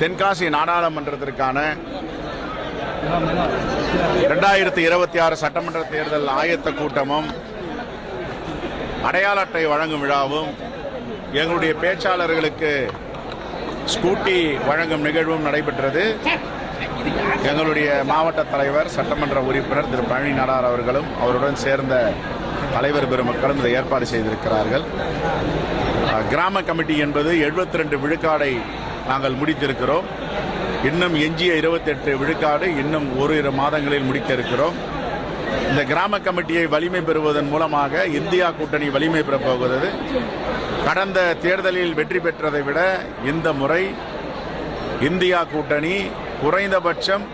தென்காசி நாடாளுமன்றத்திற்கான ரெண்டாயிரத்தி இருபத்தி ஆறு சட்டமன்ற தேர்தல் ஆயத்த கூட்டமும் அடையாள அட்டை வழங்கும் விழாவும் எங்களுடைய பேச்சாளர்களுக்கு ஸ்கூட்டி வழங்கும் நிகழ்வும் நடைபெற்றது. எங்களுடைய மாவட்ட தலைவர் சட்டமன்ற உறுப்பினர் திரு பழனி நாடார் அவர்களும் அவருடன் சேர்ந்த தலைவர் பெருமக்களும் இதை ஏற்பாடு செய்திருக்கிறார்கள். கிராம கமிட்டி என்பது 72 ரெண்டு விழுக்காடை நாங்கள் முடித்திருக்கிறோம். இன்னும் எஞ்சிய 28 விழுக்காடு இன்னும் ஒரு இரு மாதங்களில் முடிக்க இருக்கிறோம் இந்த கிராம கமிட்டியை வலிமை பெறுவதன் மூலமாக இந்தியா கூட்டணி வலிமை பெறப் போகிறது. கடந்த தேர்தலில் வெற்றி பெற்றதை விட இந்த முறை இந்தியா கூட்டணி குறைந்தபட்சம்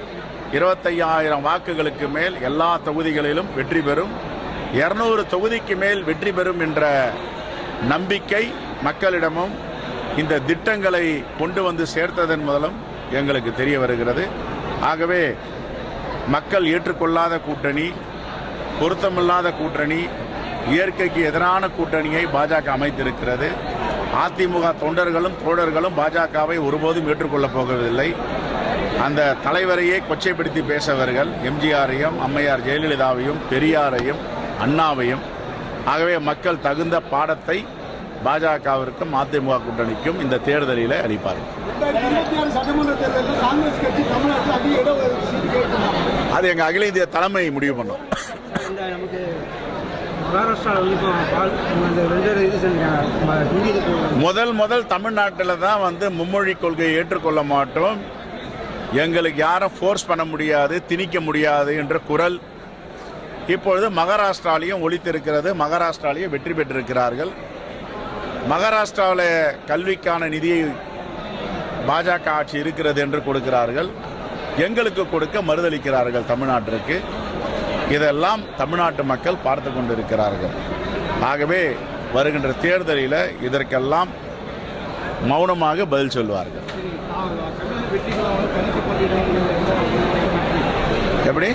இருபத்தையாயிரம் வாக்குகளுக்கு மேல் எல்லா தொகுதிகளிலும் வெற்றி பெறும். இருநூறு தொகுதிக்கு மேல் வெற்றி பெறும் என்ற நம்பிக்கை மக்களிடமும் இந்த திட்டங்களை கொண்டு வந்து சேர்த்ததன் மூலம் எங்களுக்கு தெரிய வருகிறது. ஆகவே மக்கள் ஏற்றுக்கொள்ளாத கூட்டணி பொருத்தமில்லாத கூட்டணி இயற்கைக்கு எதிரான கூட்டணியை பாஜக அமைத்திருக்கிறது. அதிமுக தொண்டர்களும் தோழர்களும் பாஜகவை ஒருபோதும் ஏற்றுக்கொள்ளப் போவதில்லை அந்த தலைவரையே கொச்சைப்படுத்தி பேசவர்கள் எம்ஜிஆரையும் அம்மையார் ஜெயலலிதாவையும் பெரியாரையும் அண்ணாவையும். ஆகவே மக்கள் தகுந்த பாடத்தை பாஜகவிற்கும் அதிமுக கூட்டணிக்கும் இந்த தேர்தலில் அளிப்பார்கள் கேட்கணும் அது எங்கள் அகில இந்திய தலைமை முடிவு பண்ணும். முதல் முதல் தமிழ்நாட்டில் தான் வந்து மும்மொழி கொள்கையை ஏற்றுக்கொள்ள மாட்டோம். எங்களுக்கு யாரும் ஃபோர்ஸ் பண்ண முடியாது திணிக்க முடியாது என்ற குரல் இப்பொழுது மகாராஷ்டிராலையும் ஒலித்திருக்கிறது. மகாராஷ்டிராலையும் வெற்றி பெற்றிருக்கிறார்கள். மகாராஷ்டிராவில் கல்விக்கான நிதியை பாஜக ஆட்சி இருக்கிறது என்று கொடுக்கிறார்கள். எங்களுக்கு கொடுக்க மறுதளிக்கிறார்கள் தமிழ்நாட்டிற்கு. இதெல்லாம் தமிழ்நாட்டு மக்கள் பார்த்து கொண்டிருக்கிறார்கள். ஆகவே வருகின்ற தேர்தலில் இதற்கெல்லாம் மௌனமாக பதில் சொல்வார்கள். எப்படி?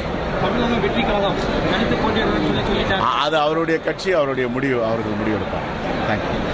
அது அவருடைய கட்சி அவருடைய முடிவு அவர்கள் முடிவெடுப்பாங்க. தேங்க்யூ